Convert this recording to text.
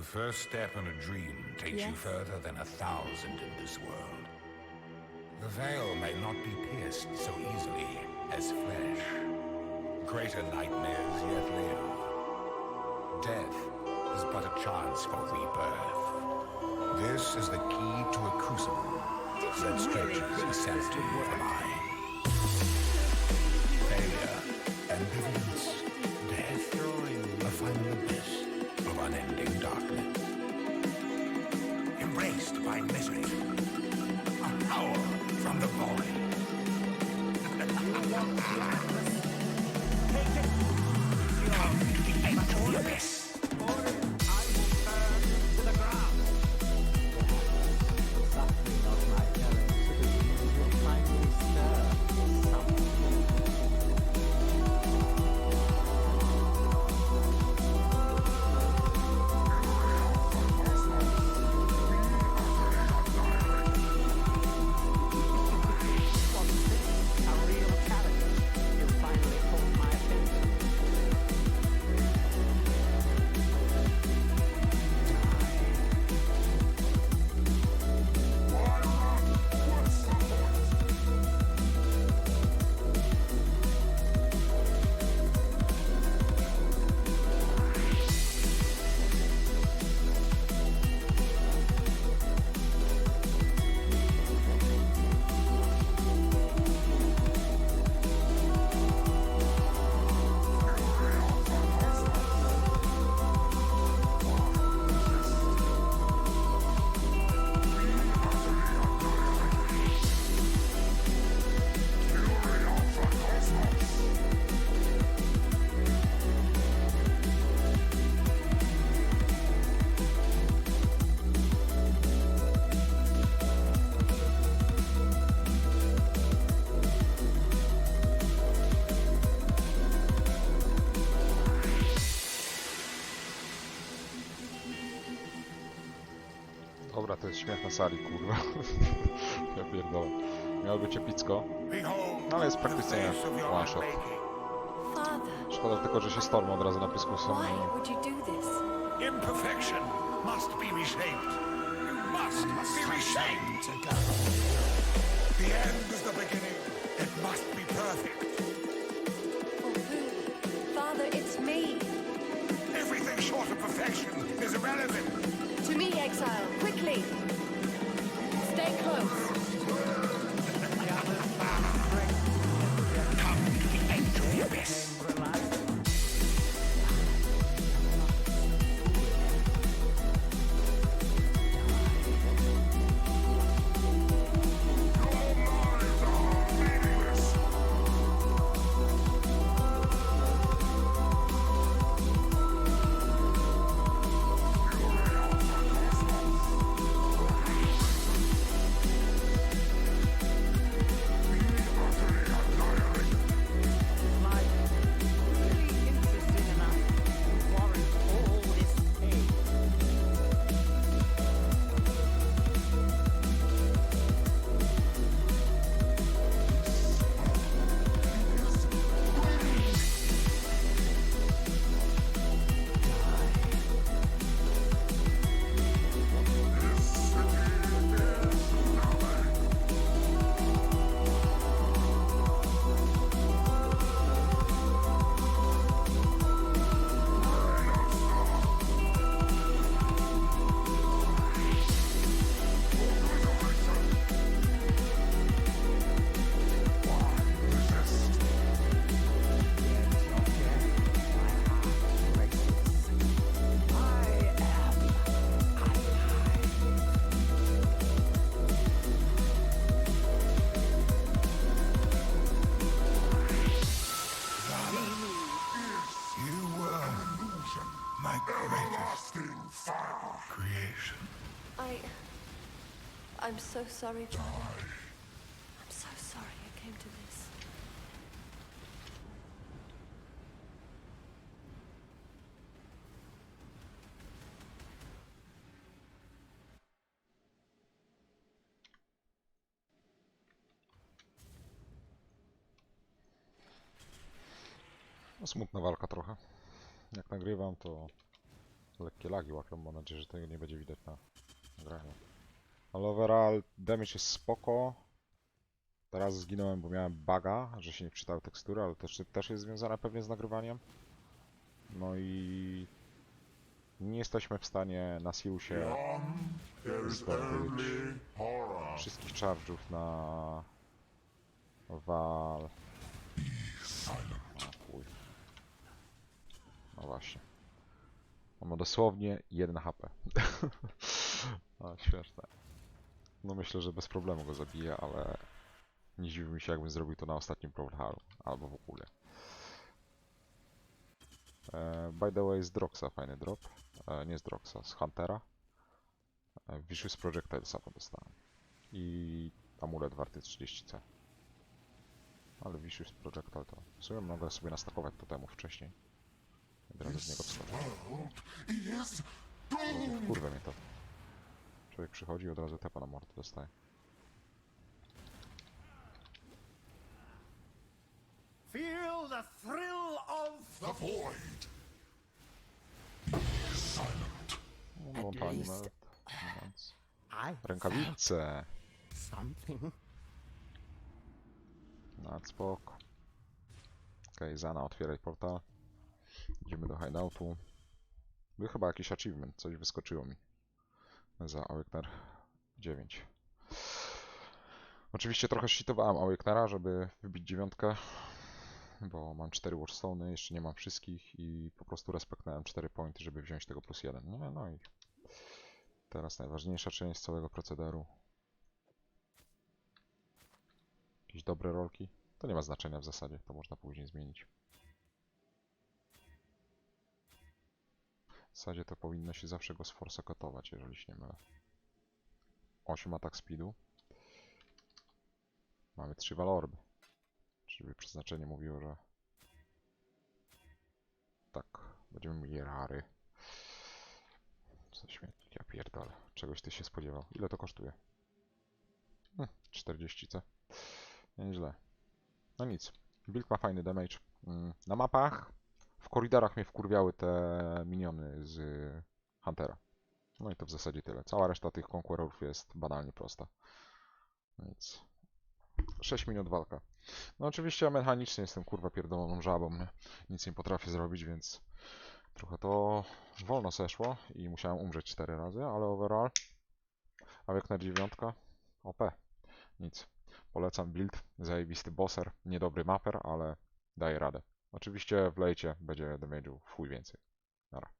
The first step in a dream takes you further than a thousand in this world. The veil may not be pierced so easily as flesh. Greater nightmares yet live. Death is but a chance for rebirth. This is the key to a crucible that stretches a century of mine. Failure, ambivalence, Dobra, to jest śmiech na sali, kurwa. ja pierdolę. Miało być epicko. No ale jest praktycznie one shot. Szkoda tylko, że się Storm od razu na pysku są. why would you do this? Imperfection must be reshaped. You must be reshaped. The end is the beginning. It must be perfect. For who? Father, it's me. Everything short of perfection is irrelevant. To me, exile, quickly. Stay close. Come, enter the abyss. My greatest creation. I. I'm so sorry, Father. I'm so sorry I came to this. No, smutna walka trochę. Jak nagrywam, to lekkie lagi łapią, mam nadzieję, że tego nie będzie widać na nagraniu. Ale overall damage jest spoko. Teraz zginąłem, bo miałem buga, że się nie wczytały tekstury, ale też, też jest związane pewnie z nagrywaniem. No i nie jesteśmy w stanie na Siusie zdobyć wszystkich charge'ów na chuj. No właśnie. Ma dosłownie 1 HP. A, śmieszne. No myślę, że bez problemu go zabiję, ale nie dziwi mi się, jakbym zrobił to na ostatnim Brawlhalu, albo w ogóle. E, by the way, z Droxa fajny drop. E, nie z Droxa, z Huntera. E, Vicious Projectile samo dostałem. I amulet warty 30c. Ale Vicious Projectile to... W sumie mogę sobie nastakować totemów wcześniej. Od razu z niego. Kurwa mnie to. Człowiek przychodzi i od razu tepa na mordę dostaje. Feel the thrill of The void. No, no. I Rękawice! something. Spoko. Okej, Zana, otwieraj portal. Idziemy do hideoutu. Był chyba jakiś achievement, coś wyskoczyło mi. Za Awakener 9. Oczywiście trochę cheatowałem Awakenera, żeby wybić dziewiątkę. Bo mam 4 Warstone'y, jeszcze nie mam wszystkich i po prostu respektowałem 4 pointy, żeby wziąć tego plus 1. No, no i teraz najważniejsza część całego procederu. Jakieś dobre rolki? To nie ma znaczenia w zasadzie, to można później zmienić. W zasadzie to powinno się zawsze go sforsakotować, jeżeli się nie mylę. 8 atak speedu. Mamy 3 walorby. Czyli przeznaczenie mówiło, że... Tak, będziemy mieli rary. Co śmietnik, ja pierdolę. Czegoś ty się spodziewał. Ile to kosztuje? Hm, 40c. Nieźle. No nic. Build ma fajny damage. Mm, Na mapach, w koridorach mnie wkurwiały te miniony z Huntera. No i to w zasadzie tyle. Cała reszta tych konkurorów jest banalnie prosta. Więc 6 minut walka. No oczywiście ja mechanicznie jestem kurwa pierdoloną żabą? Nic nie potrafię zrobić, więc trochę to wolno zeszło i musiałem umrzeć 4 razy, ale overall a jak na dziewiątka OP. Nic. Polecam build, zajebisty bosser, niedobry mapper, ale daje radę. Oczywiście w lejcie będzie damage'u chuj więcej. Nara.